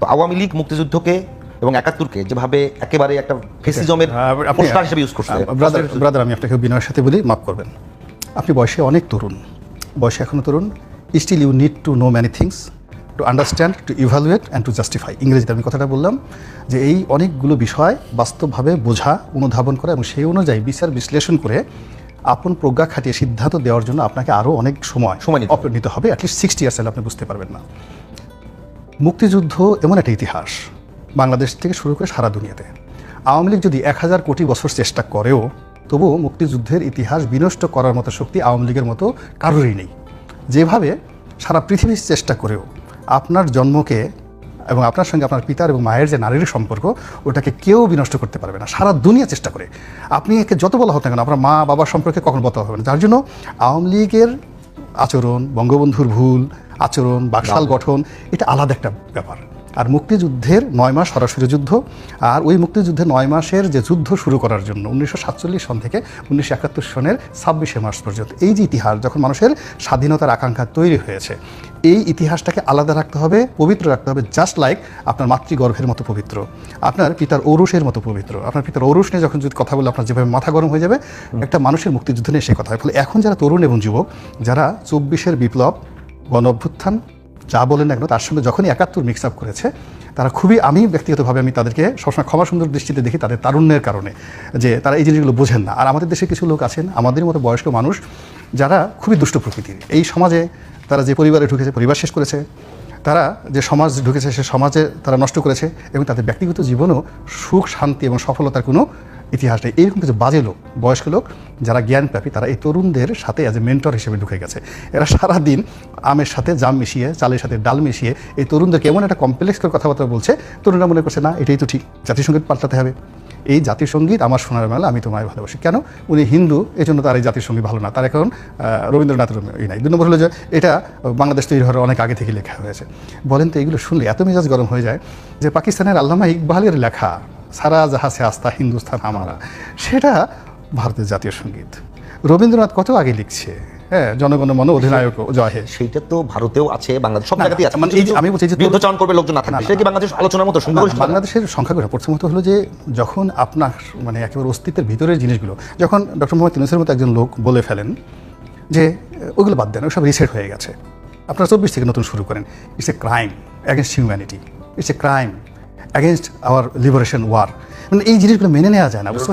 তো আওয়ামী লীগ মুক্তিযুদ্ধকে এবং একাত্তরকে যেভাবে একেবারে একটা ফেসিজমের পোস্টার হিসেবে ইউজ করছে। ব্রাদার ব্রাদার আমি আপনাকে বিনয়ের সাথে বলি মাফ করবেন। আপনি বয়সে অনেক তরুণ। বয়সে এখনও তরুণ। Still you need to know many things to understand to evaluate and to justify ইংরেজিতে আমি কথাটা বললাম যে এই অনেকগুলো বিষয় বাস্তবভাবে বোঝা অনুধাবন করা এবং সেই অনুযায়ী বিচার বিশ্লেষণ করে আপন প্রজ্ঞা খাটিয়ে সিদ্ধান্ত দেওয়ার জন্য আপনাকে আরও অনেক সময় সময় নিতে হবে। অপ- নিতে হবে। অ্যাটলিস্ট সিক্সটি ইয়ার্স আপনি বুঝতে পারবেন না। মুক্তিযুদ্ধ এমন একটা ইতিহাস। বাংলাদেশ থেকে শুরু করে সারা দুনিয়াতে। আওয়ামী লীগ যদি এক হাজার কোটি বছর চেষ্টা করেও, তবুও মুক্তিযুদ্ধের ইতিহাস বিনষ্ট করার মতো শক্তি আওয়ামী লীগের মতো কারোরই নেই। যেভাবে সারা পৃথিবীর চেষ্টা করেও আপনার জন্মকে এবং আপনার সঙ্গে আপনার পিতার এবং মায়ের যে নারীর সম্পর্ক, ওটাকে কেউ বিনষ্ট করতে পারবে না। সারা দুনিয়া চেষ্টা করে। আপনি একে যত বলা হোক না কেন, আপনার মা, বাবার সম্পর্কে কখনো বলা হবে না। যার জন্য আওয়ামী লীগের আচরণ, বঙ্গবন্ধুর ভুল আচরণ বাকশাল গঠন এটা আলাদা একটা ব্যাপার। আর মুক্তিযুদ্ধের নয় মাস সরাসরি যুদ্ধ আর ওই মুক্তিযুদ্ধের নয় মাসের যে যুদ্ধ শুরু করার জন্য উনিশশো সাতচল্লিশ সন থেকে উনিশশো একাত্তর সনের ছাব্বিশে মার্চ পর্যন্ত এই যে ইতিহাস যখন মানুষের স্বাধীনতার আকাঙ্ক্ষা তৈরি হয়েছে এই ইতিহাসটাকে আলাদা রাখতে হবে পবিত্র রাখতে হবে জাস্ট লাইক আপনার মাতৃগর্ভের মতো পবিত্র আপনার পিতার ঔরসের মতো পবিত্র আপনার পিতার ঔরস নিয়ে যখন যদি কথা বলে আপনার যেভাবে মাথা গরম হয়ে যাবে একটা মানুষের মুক্তিযুদ্ধ নিয়ে সে কথা হয়। ফলে এখন যারা তরুণ এবং যুবক যারা চব্বিশের বিপ্লব গণ অভ্যুত্থান যা বলেন না কেন, তার সঙ্গে যখনই একাত্তর মিক্স আপ করেছে, তারা খুবই আমি ব্যক্তিগতভাবে আমি তাদেরকে সবসময় ক্ষমা সুন্দর দৃষ্টিতে দেখি তাদের তারুণ্যের কারণে, যে তারা এই জিনিসগুলো বোঝেন না। আর আমাদের দেশে কিছু লোক আছেন, আমাদের মতো বয়স্ক মানুষ, যারা খুবই দুষ্ট প্রকৃতির। এই সমাজে তারা যে পরিবারে ঢুকেছে, পরিবার শেষ করেছে, তারা যে সমাজ ঢুকেছে, সে সমাজে তারা নষ্ট করেছে, এবং তাদের ব্যক্তিগত জীবনও সুখ, শান্তি এবং সফলতার কোনো ইতিহাস নেই। এরকম কিছু বাজে লোক, বয়স্ক লোক যারা জ্ঞানপ্রাপী, তারা এই তরুণদের সাথে অ্যাজ এ মেন্টর হিসেবে ঢুকে গেছে। এরা সারাদিন আমের সাথে জাম মিশিয়ে, চালের সাথে ডাল মিশিয়ে এই তরুণদেরকে এমন একটা কমপ্লেক্স করে কথাবার্তা বলছে, তরুণরা মনে করছে, না, এটাই তো ঠিক, জাতিসংগীত পাল্টাতে হবে। এই জাতীয় সংগীত আমার সোনার মেলা, আমি তোমায় ভালোবাসি। কেন? উনি হিন্দু এই জন্য তার এই জাতীয় সংগীত ভালো না। তার এখন রবীন্দ্রনাথের ই নাই। দু নম্বর হলো যে, এটা বাংলাদেশ তৈরি হওয়ার অনেক আগে থেকে লেখা হয়েছে। বলেন তো, এগুলো শুনলে এত মেজাজ গরম হয়ে যায় যে পাকিস্তানের আল্লামা ইকবালের লেখা, সারা জাহাসে আস্থা হিন্দুস্তান আমারা সেটা ভারতের জাতীয় সংগীত। রবীন্দ্রনাথ কত আগে লিখছে? হ্যাঁ জনগণ মন অধিনায়ক জয় হে সেইটা তো ভারতেও আছে বাংলাদেশ সব জায়গাতেই আছে। মানে আমি বলছি যে- বিরুদ্ধচারণ করবে লোকজন না থাকবে সেটা কি বাংলাদেশ আলোচনার মতো বাংলাদেশের সংখ্যাগুলো প্রথমত হলো যে যখন আপনার মানে একেবারে অস্তিত্বের ভিতরের জিনিসগুলো যখন ডক্টর মোহাম্মদ ইউনুসের মতো একজন লোক বলে ফেলেন যে ওগুলো বাদ দেন ওসব রিসেট হয়ে গেছে। আপনারা চব্বিশ থেকে নতুন শুরু করেন। It's a crime against humanity it's a crime against our liberation war মানে এই জিনিসগুলো মেনে নেওয়া যায় না বুঝতে?